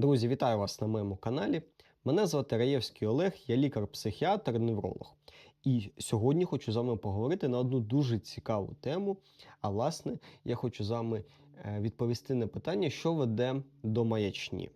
Друзі, вітаю вас на моєму каналі. Мене звати Раєвський Олег, я лікар-психіатр, невролог. І сьогодні хочу з вами поговорити на одну дуже цікаву тему. А власне, я хочу з вами е, відповісти на питання, що веде до маячні.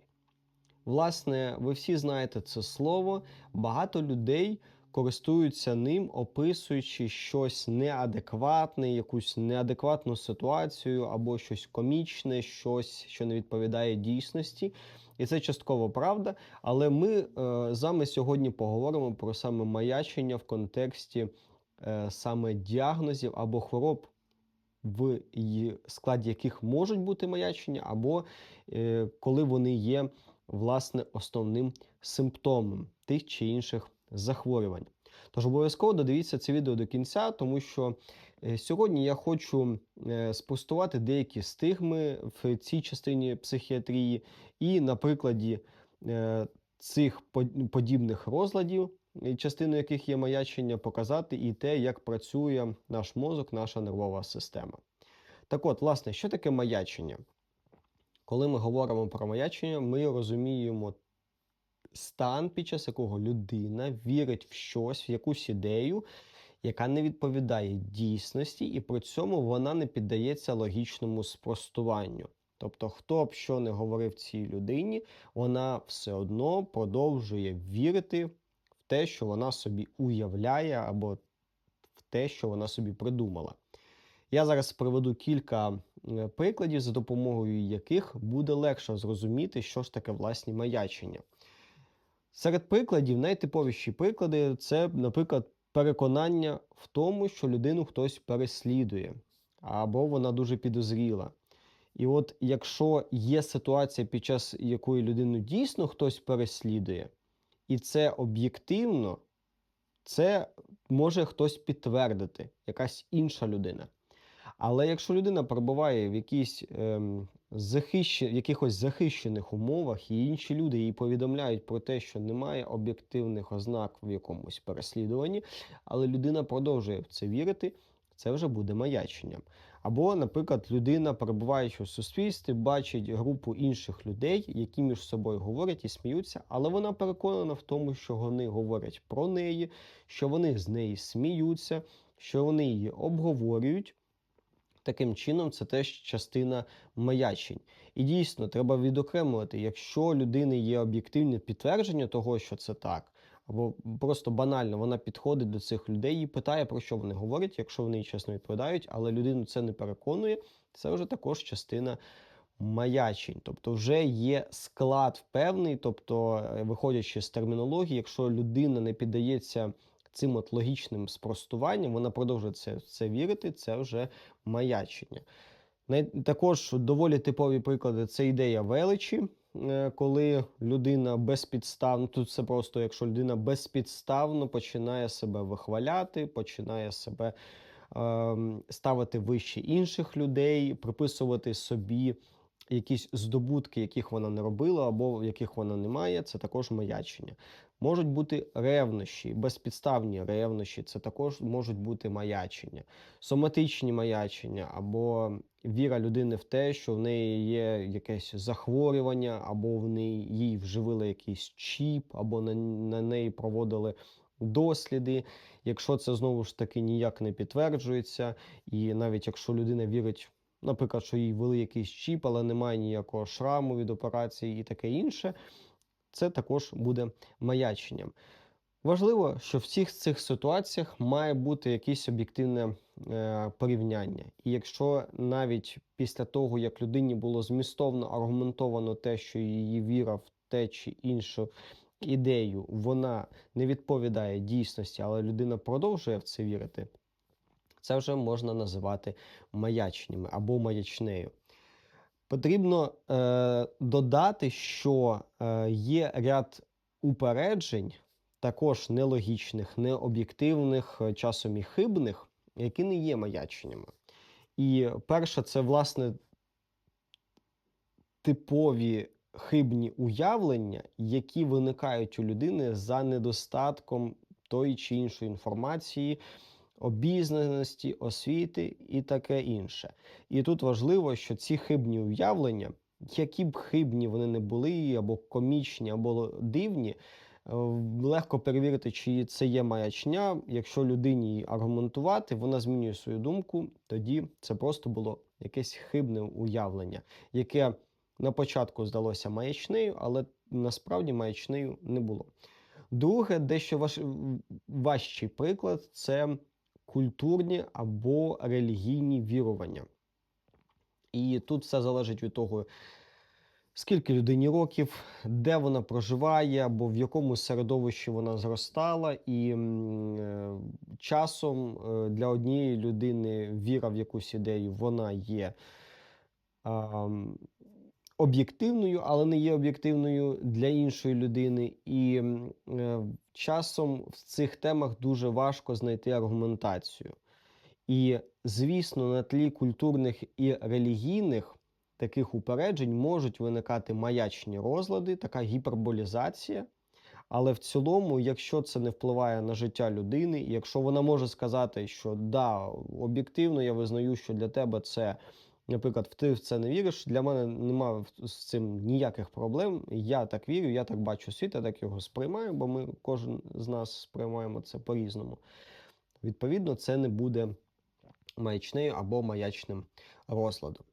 Власне, ви всі знаєте це слово. Багато людей користуються ним, описуючи щось неадекватне, якусь неадекватну ситуацію або щось комічне, щось, що не відповідає дійсності. І це частково правда. Але ми е, з вами сьогодні поговоримо про саме маячення в контексті е, саме діагнозів або хвороб. В складі яких можуть бути маячення, або е, коли вони є власне основним симптомом тих чи інших захворювань. Тож обов'язково додивіться це відео до кінця, тому що сьогодні я хочу е, спростувати деякі стигми в цій частині психіатрії, і на прикладі е, цих подібних розладів, частиною яких є маячення, показати і те, як працює наш мозок, наша нервова система. Так от, власне, що таке маячення? Коли ми говоримо про маячення, ми розуміємо стан, під час якого людина вірить в щось, в якусь ідею, яка не відповідає дійсності, і при цьому вона не піддається логічному спростуванню. Тобто, хто б що не говорив цій людині, вона все одно продовжує вірити в те, що вона собі уявляє, або в те, що вона собі придумала. Я зараз приведу кілька прикладів, за допомогою яких буде легше зрозуміти, що ж таке власні маячення. Серед прикладів, найтиповіші приклади це, наприклад, переконання в тому, що людину хтось переслідує, або вона дуже підозріла. І от якщо є ситуація, під час якої людину дійсно хтось переслідує, і це об'єктивно, це може хтось підтвердити, якась інша людина. Але якщо людина перебуває в якійсь ем, в якихось захищених умовах, і інші люди їй повідомляють про те, що немає об'єктивних ознак в якомусь переслідуванні, але людина продовжує в це вірити, це вже буде маяченням. Або, наприклад, людина, перебуваючи в суспільстві, бачить групу інших людей, які між собою говорять і сміються, але вона переконана в тому, що вони говорять про неї, що вони з неї сміються, що вони її обговорюють. Таким чином, це теж частина маячень. І дійсно, треба відокремувати, якщо людини є об'єктивне підтвердження того, що це так, або просто банально вона підходить до цих людей і питає, про що вони говорять, якщо вони чесно відповідають, але людину це не переконує, це вже також частина. Маячень, тобто вже є склад певний, тобто, е, виходячи з термінології, якщо людина не піддається цим от логічним спростуванням вона продовжує це, це вірити, це вже маячення. Також доволі типові приклади це ідея величі, е, коли людина безпідставно, тут це просто якщо людина безпідставно починає себе вихваляти, починає себе е, ставити вище інших людей, приписувати собі якісь здобутки, яких вона не робила, або яких вона не має, це також маячення. Можуть бути ревнощі, безпідставні ревнощі, це також можуть бути маячення, соматичні маячення, або віра людини в те, що в неї є якесь захворювання, або в неї їй вживили якийсь чіп, або на, на неї проводили. Досліди, якщо це знову ж таки ніяк не підтверджується, і навіть якщо людина вірить наприклад, що їй ввели якийсь чіп, але немає ніякого шраму від операції і таке інше, це також буде маяченням. Важливо, що в всіх цих ситуаціях має бути якесь об'єктивне е, порівняння. І якщо навіть після того, як людині було змістовно аргументовано те, що її віра в те чи іншу ідею, вона не відповідає дійсності, але людина продовжує в це вірити, це вже можна називати маячнями або маячнею. Потрібно е, додати, що е, є ряд упереджень, також нелогічних, необ'єктивних, е, часом і хибних, які не є маяченнями. І перше, це, власне, типові хибні уявлення, які виникають у людини за недостатком тої чи іншої інформації обізнаності, освіти і таке інше. І тут важливо, що ці хибні уявлення які б хибні вони не були, або комічні, або дивні, е, легко перевірити, чи це є маячня. Якщо людині її аргументувати, вона змінює свою думку, тоді це просто було якесь хибне уявлення, яке на початку здалося маячнею, але насправді маячнею не було. Друге, дещо важ... важчий приклад це культурні або релігійні вірування. І тут все залежить від того, скільки людині років, де вона проживає, або в якому середовищі вона зростала. І е, часом е, для однієї людини віра в якусь ідею вона є. Об'єктивною, але не є об'єктивною для іншої людини, і е, часом в цих темах дуже важко знайти аргументацію. І, звісно, на тлі культурних і релігійних таких упереджень можуть виникати маячні розлади, така гіперболізація. Але в цілому, якщо це не впливає на життя людини, якщо вона може сказати, що да, об'єктивно я визнаю, що для тебе це, наприклад, ти в це не віриш, для мене немає з цим ніяких проблем. Я так вірю, я так бачу світ, я так його сприймаю, бо ми кожен з нас сприймаємо це по-різному. Відповідно, це не буде маячнею або маячним розладом.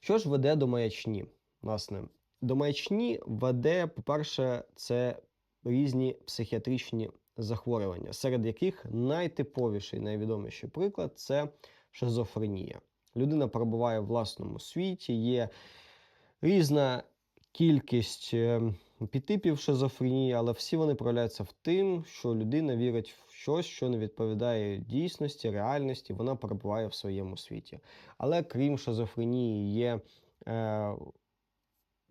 Що ж веде до маячні? Власне, до маячні веде, по-перше, це різні психіатричні захворювання, серед яких найтиповіший, найвідоміший приклад це шизофренія. Людина перебуває в власному світі, є різна кількість ем, підтипів шизофренії, але всі вони проявляються в тим, що людина вірить в щось, що не відповідає дійсності, реальності, вона перебуває в своєму світі. Але крім шизофренії, є е,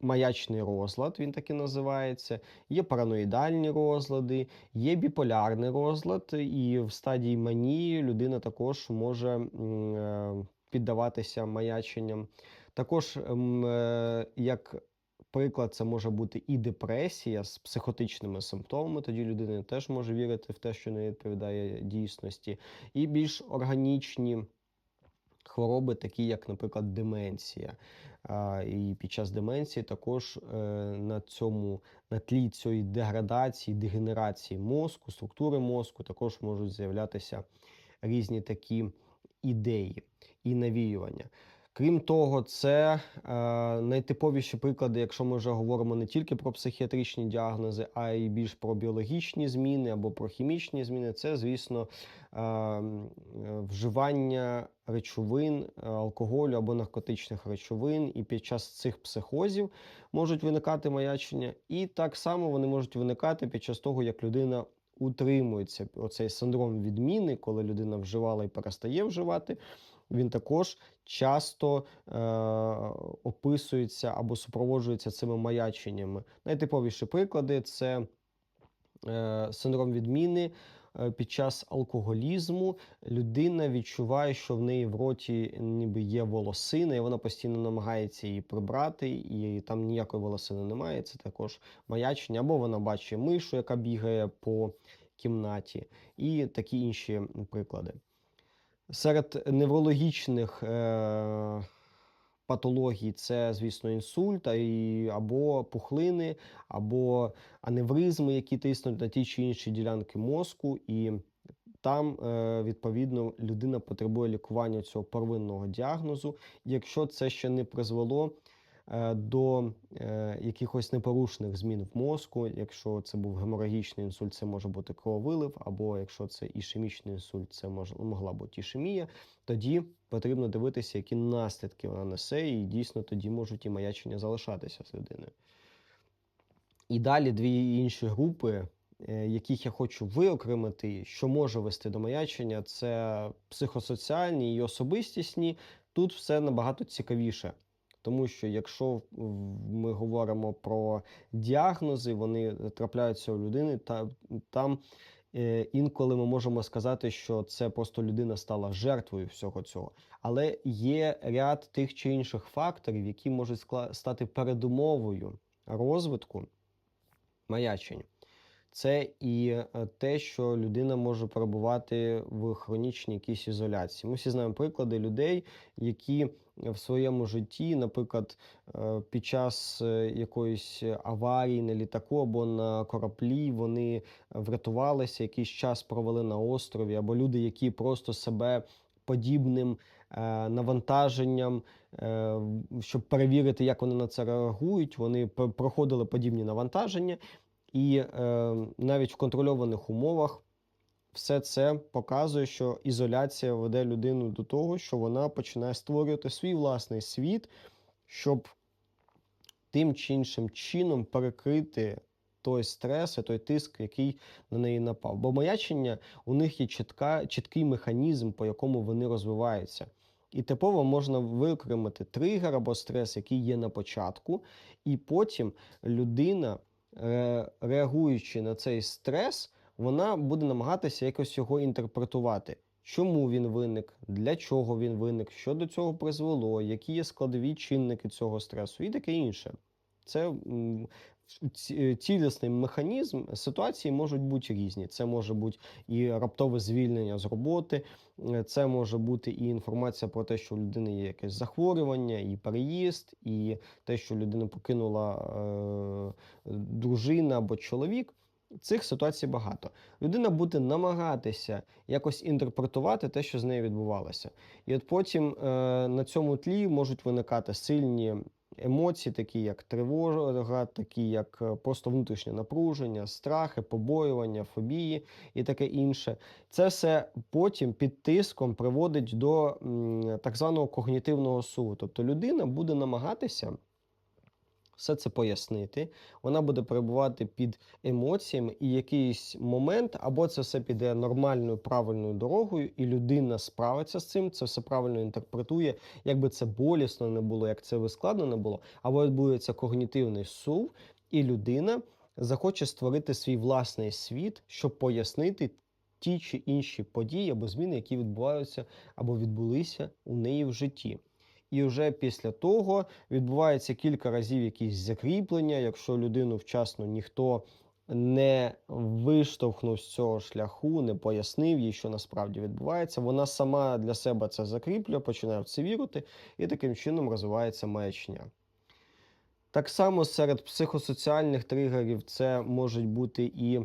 маячний розлад, він так і називається, є параноїдальні розлади, є біполярний розлад, і в стадії манії людина також може е, піддаватися маяченням. Також, е, як Приклад, це може бути і депресія з психотичними симптомами. Тоді людина теж може вірити в те, що не відповідає дійсності, і більш органічні хвороби, такі як, наприклад, деменція. І під час деменції також е, на цьому на тлі цієї деградації, дегенерації мозку, структури мозку також можуть з'являтися різні такі ідеї і навіювання. Крім того, це е, найтиповіші приклади, якщо ми вже говоримо не тільки про психіатричні діагнози, а й більш про біологічні зміни або про хімічні зміни. Це, звісно, е, вживання речовин, алкоголю або наркотичних речовин, і під час цих психозів можуть виникати маячення, і так само вони можуть виникати під час того, як людина. Утримується оцей синдром відміни, коли людина вживала і перестає вживати він також часто е, описується або супроводжується цими маяченнями. Найтиповіші приклади це е, синдром відміни. Е, під час алкоголізму людина відчуває, що в неї в роті ніби є волосина, і вона постійно намагається її прибрати, і там ніякої волосини немає. Це також маячення, або вона бачить мишу, яка бігає по кімнаті, і такі інші приклади. Серед неврологічних е, патологій це, звісно, інсульт або пухлини, або аневризми, які тиснуть на ті чи інші ділянки мозку, і там, е, відповідно, людина потребує лікування цього первинного діагнозу. Якщо це ще не призвело до е, якихось непорушних змін в мозку. Якщо це був геморагічний інсульт, це може бути крововилив, або якщо це ішемічний інсульт, це могла бути ішемія. Тоді потрібно дивитися, які наслідки вона несе, і дійсно тоді можуть і маячення залишатися з людиною. І далі дві інші групи. Е, яких я хочу виокремити, що може вести до маячення, це психосоціальні і особистісні. Тут все набагато цікавіше. Тому що якщо ми говоримо про діагнози, вони трапляються у людини, та там е, інколи ми можемо сказати, що це просто людина стала жертвою всього цього. Але є ряд тих чи інших факторів, які можуть стати передумовою розвитку маячень. Це і е, те, що людина може перебувати в хронічній якійсь ізоляції. Ми всі знаємо приклади людей, які в своєму житті, наприклад, е, під час е, якоїсь аварії на літаку або на кораблі, вони врятувалися, якийсь час провели на острові, або люди, які просто себе подібним навантаженням, щоб перевірити, як вони на це реагують. Вони проходили подібні навантаження, і е, навіть в контрольованих умовах все це показує, що ізоляція веде людину до того, що вона починає створювати свій власний світ, щоб тим чи іншим чином перекрити той стрес і той тиск, який на неї напав. Бо маячення у них є чітка, чіткий механізм, по якому вони розвиваються. І типово можна виокремити тригер або стрес, який є на початку, і потім людина, реагуючи на цей стрес, вона буде намагатися якось його інтерпретувати. Чому він виник, для чого він виник, що до цього призвело, які є складові чинники цього стресу і таке інше. Це е, цілісний механізм ситуації можуть бути різні. Це може бути і раптове звільнення з роботи, е, це може бути і інформація про те, що у людини є якесь захворювання, і переїзд, і те, що людина покинула е, дружина або чоловік. Цих ситуацій багато. Людина буде намагатися якось інтерпретувати те, що з нею відбувалося. І от потім е, на цьому тлі можуть виникати сильні емоції, такі як тривога, такі як е, просто внутрішнє напруження, страхи, побоювання, фобії і таке інше. Це все потім під тиском приводить до так званого когнітивного суду. Тобто людина буде намагатися все це пояснити, вона буде перебувати під емоціями, і якийсь момент або це все піде нормальною правильною дорогою, і людина справиться з цим, це все правильно інтерпретує, як би це болісно не було, як це складно не було, або відбудеться когнітивний сув, і людина захоче створити свій власний світ, щоб пояснити ті чи інші події або зміни, які відбуваються або відбулися у неї в житті. І вже після того відбувається кілька разів якісь закріплення. Якщо людину вчасно ніхто не виштовхнув з цього шляху, не пояснив їй, що насправді відбувається, вона сама для себе це закріплює, починає в це вірити, і таким чином розвивається маячня. Так само серед психосоціальних тригерів це можуть бути і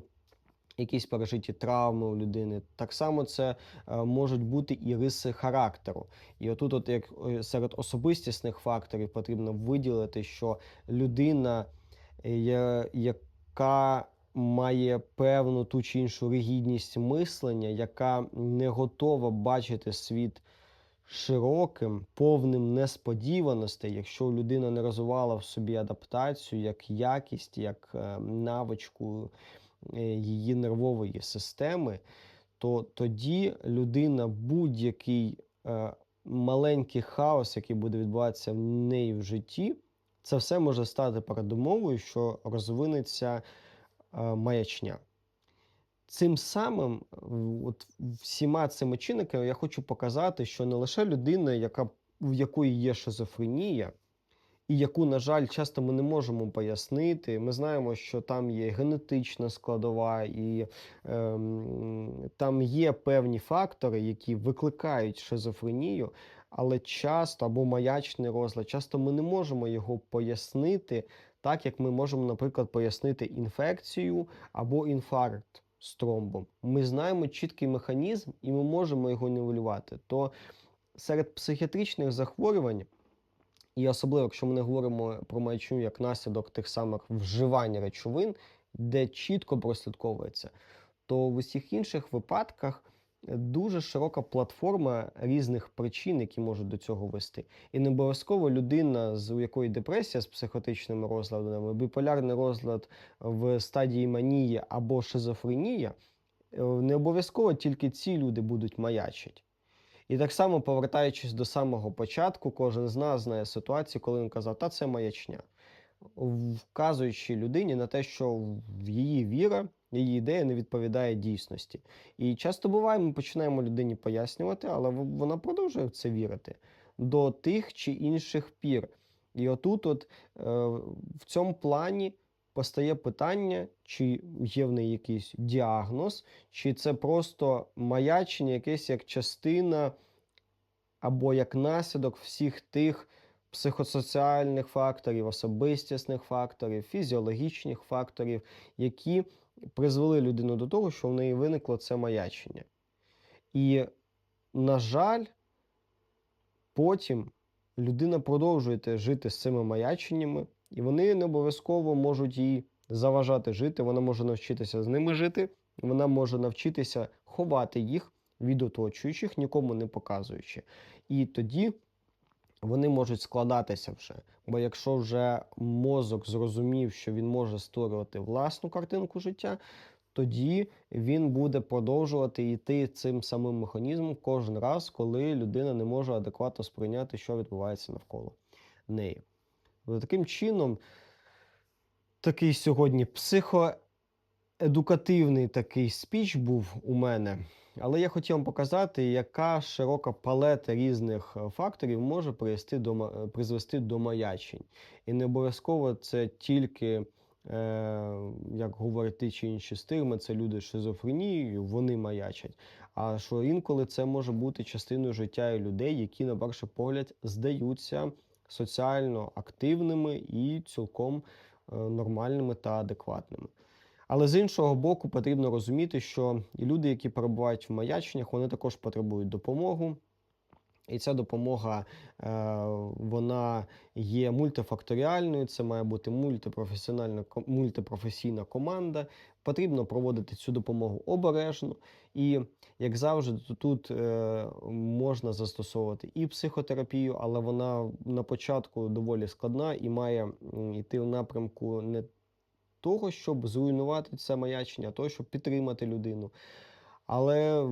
якісь пережиті травми у людини. Так само це е, можуть бути і риси характеру. І отут, от як е, серед особистісних факторів, потрібно виділити, що людина, е, яка має певну ту чи іншу ригідність мислення, яка не готова бачити світ широким, повним несподіваностей, якщо людина не розвивала в собі адаптацію як якість, як навичку її нервової системи, то тоді людина будь-який е, маленький хаос, який буде відбуватися в неї в житті, це все може стати передумовою, що розвинеться е, маячня. Цим самим, от всіма цими чинниками я хочу показати, що не лише людина, яка, в якої є шизофренія, і яку, на жаль, часто ми не можемо пояснити. Ми знаємо, що там є генетична складова, і ем, там є певні фактори, які викликають шизофренію, але часто або маячний розлад, часто ми не можемо його пояснити так, як ми можемо, наприклад, пояснити інфекцію або інфаркт з тромбом. Ми знаємо чіткий механізм і ми можемо його нівелювати. То серед психіатричних захворювань, і особливо, якщо ми не говоримо про маячню як наслідок тих самих вживань речовин, де чітко прослідковується, то в усіх інших випадках дуже широка платформа різних причин, які можуть до цього вести. І не обов'язково людина, з у якої депресія з психотичними розладами, біполярний розлад в стадії манії або шизофренія, е, не обов'язково тільки ці люди будуть маячити. І так само, повертаючись до самого початку, кожен з нас знає ситуацію, коли він казав, та це маячня, вказуючи людині на те, що її віра, її ідея не відповідає дійсності. І часто буває, ми починаємо людині пояснювати, але вона продовжує в це вірити до тих чи інших пір. І отут, от, е, в цьому плані, постає питання, чи є в неї якийсь діагноз, чи це просто маячення, якесь як частина або як наслідок всіх тих психосоціальних факторів, особистісних факторів, фізіологічних факторів, які призвели людину до того, що в неї виникло це маячення. І, на жаль, потім людина продовжує жити з цими маяченнями, і вони не обов'язково можуть їй заважати жити. Вона може навчитися з ними жити, вона може навчитися ховати їх від оточуючих, нікому не показуючи. І тоді вони можуть складатися вже. Бо якщо вже мозок зрозумів, що він може створювати власну картинку життя, тоді він буде продовжувати йти цим самим механізмом кожен раз, коли людина не може адекватно сприйняти, що відбувається навколо неї. От Таким чином, такий сьогодні психоедукативний такий спіч був у мене. Але я хотів вам показати, яка широка палета різних е, факторів може привести до, е, призвести до маячень. І не обов'язково це тільки, е, як говорять ті чи інші стигми, це люди з шизофренією, вони маячать. А що інколи це може бути частиною життя людей, які, на перший погляд, здаються соціально активними і цілком е, нормальними та адекватними. Але з іншого боку, потрібно розуміти, що і люди, які перебувають в маяченнях, вони також потребують допомогу. І ця допомога е, вона є мультифакторіальною, це має бути мультипрофесіональна мультипрофесійна команда. Потрібно проводити цю допомогу обережно. І як завжди, тут е, можна застосовувати і психотерапію, але вона на початку доволі складна і має йти в напрямку не того, щоб зруйнувати це маячення, а того, щоб підтримати людину. Але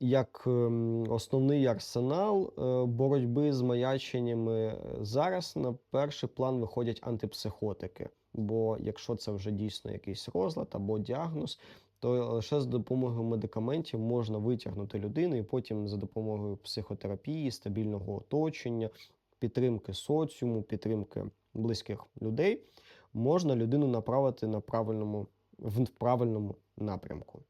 як ем, основний арсенал е, боротьби з маяченнями е, зараз на перший план виходять антипсихотики. Бо якщо це вже дійсно якийсь розлад або діагноз, то лише з допомогою медикаментів можна витягнути людину, і потім за допомогою психотерапії, стабільного оточення, підтримки соціуму, підтримки близьких людей можна людину направити на правильному, в правильному напрямку.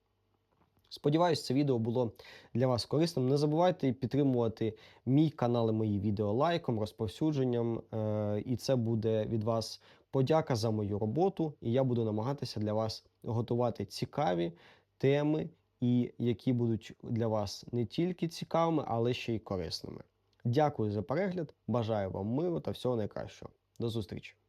Сподіваюсь, це відео було для вас корисним. Не забувайте підтримувати мій канал і мої відео лайком, розповсюдженням. е, І це буде від вас подяка за мою роботу. І я буду намагатися для вас готувати цікаві теми, і які будуть для вас не тільки цікавими, але ще й корисними. Дякую за перегляд. Бажаю вам миру та всього найкращого. До зустрічі!